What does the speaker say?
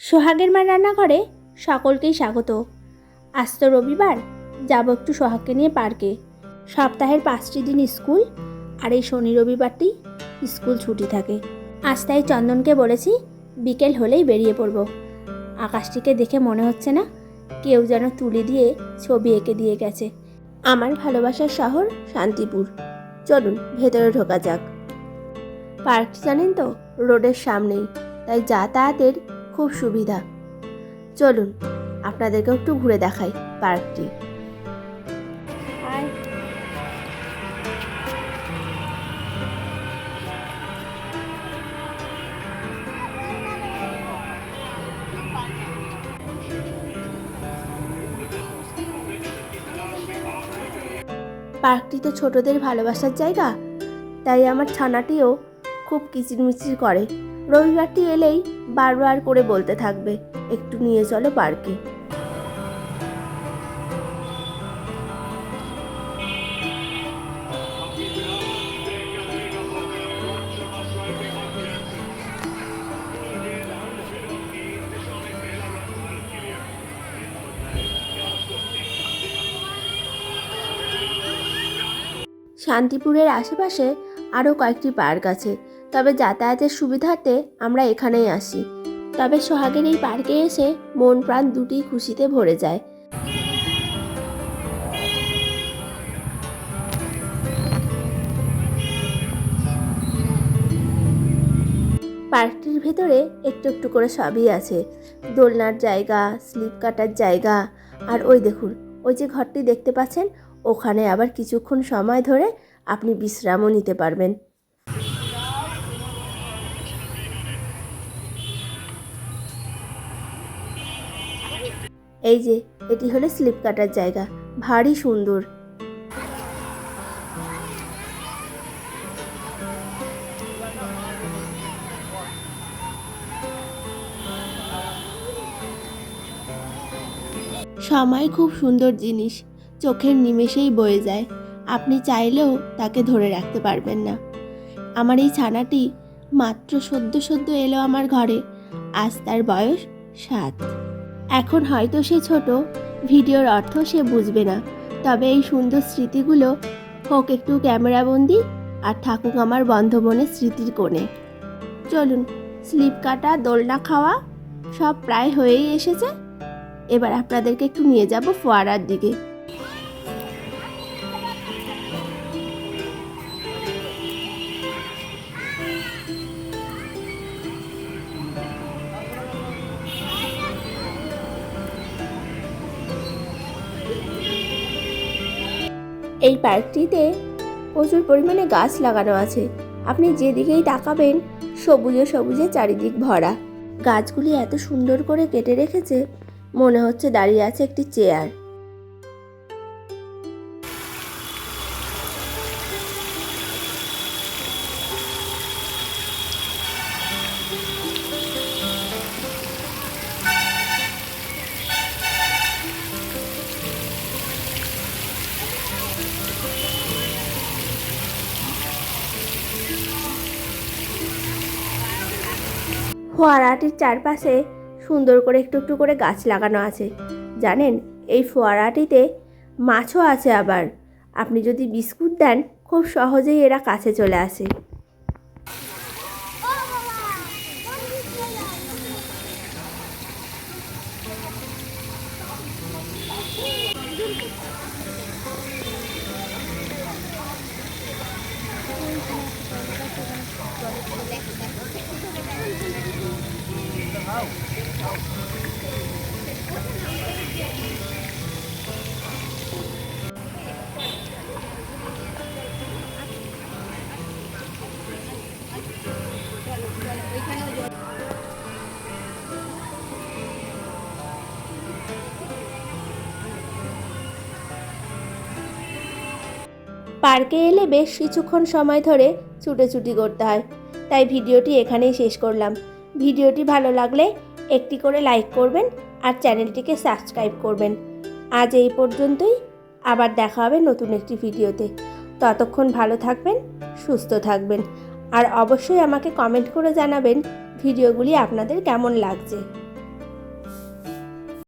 সোহাগের মা রান্নাঘরে সকলকেই স্বাগত। আজ তো রবিবার, যাব একটু সোহাগকে নিয়ে পার্কে। সপ্তাহের পাঁচটি দিন স্কুল, আর এই শনি রবিবারটি স্কুল ছুটি থাকে। আজ তাই চন্দনকে বলেছি বিকেল হলেই বেরিয়ে পড়ব। আকাশটিকে দেখে মনে হচ্ছে না কেউ যেন তুলি দিয়ে ছবি এঁকে দিয়ে গেছে। আমার ভালোবাসার শহর শান্তিপুর। চলুন, ভেতরে ঢোকা যাক। পার্কটি জানেন তো, রোডের সামনেই। তাই যাতায়াতের খুব সুবিধা। চলুন আপনাদেরকে একটু ঘুরে দেখাই পার্কটি। পার্কটি তো ছোটদের ভালোবাসার জায়গা তাই আমার ছানাটিও খুব কিচিরমিচির করে। রবিবারটি এলেই বারবার করে বলতে থাকবে, একটু নিয়ে চলো পার্কে। শান্তিপুরের আশেপাশে আরও কয়েকটি পার্ক আছে তবে যাতায়াতের সুবিধাতে আমরা এখানেই আসি। তবে সোহাগের এই পার্কে এসে মন প্রাণ দুটি খুশিতে ভরে যায়। পার্কটির ভেতরে একটু একটু করে সবই আছে। দোলনার জায়গা, স্লিপ কাটার জায়গা, আর ওই দেখুন, ওই যে ঘরটি দেখতে পাচ্ছেন, ওখানে আবার কিছুক্ষণ সময় ধরে আপনি বিশ্রামও নিতে পারবেন। এই যে, এটি হলো স্লিপ কাটার জায়গা। ভারী সুন্দর। সময় খুব সুন্দর জিনিস। চোখের নিমেষেই বয়ে যায়। আপনি চাইলেও তাকে ধরে রাখতে পারবেন না। আমার এই ছানাটি মাত্র সদ্য সদ্য এলো আমার ঘরে। আজ তার বয়স সাত। এখন হয়তো সে ছোট, ভিডিওর অর্থ সে বুঝবে না। তবে এই সুন্দর স্মৃতিগুলো হোক একটু ক্যামেরাবন্দি আর থাকুক আমার বন্ধ মনে স্মৃতির কোণে। চলুন, স্লিপ কাটা, দোলনা খাওয়া, সব প্রায় হয়েই এসেছে। এবার আপনাদেরকে একটু নিয়ে যাব ফোয়ারার দিকে। এই পার্কটিতে প্রচুর পরিমাণে গাছ লাগানো আছে। আপনি যেদিকেই তাকাবেন, সবুজে সবুজে চারিদিক ভরা। গাছগুলি এত সুন্দর করে কেটে রেখেছে, মনে হচ্ছে দাঁড়িয়ে আছে একটি চেয়ার। ফোয়ারাটির চারপাশে সুন্দর করে একটু একটু করে গাছ লাগানো আছে। জানেন, এই ফোয়ারাটিতে মাছও আছে আবার। আপনি যদি বিস্কুট দেন, খুব সহজেই এরা কাছে চলে আসে। পার্কে এলে বেশ কিছুক্ষণ সময় ধরে ছুটোছুটি করতে হয় তাই ভিডিওটি এখানেই শেষ করলাম। ভিডিওটি ভালো লাগলে একটি করে লাইক করবেন আর চ্যানেলটিকে সাবস্ক্রাইব করবেন। আজ এই পর্যন্তই। আবার দেখা হবে নতুন একটি ভিডিওতে। ততক্ষণ ভালো থাকবেন, সুস্থ থাকবেন। আর অবশ্যই আমাকে কমেন্ট করে জানাবেন ভিডিওগুলি আপনাদের কেমন লাগছে।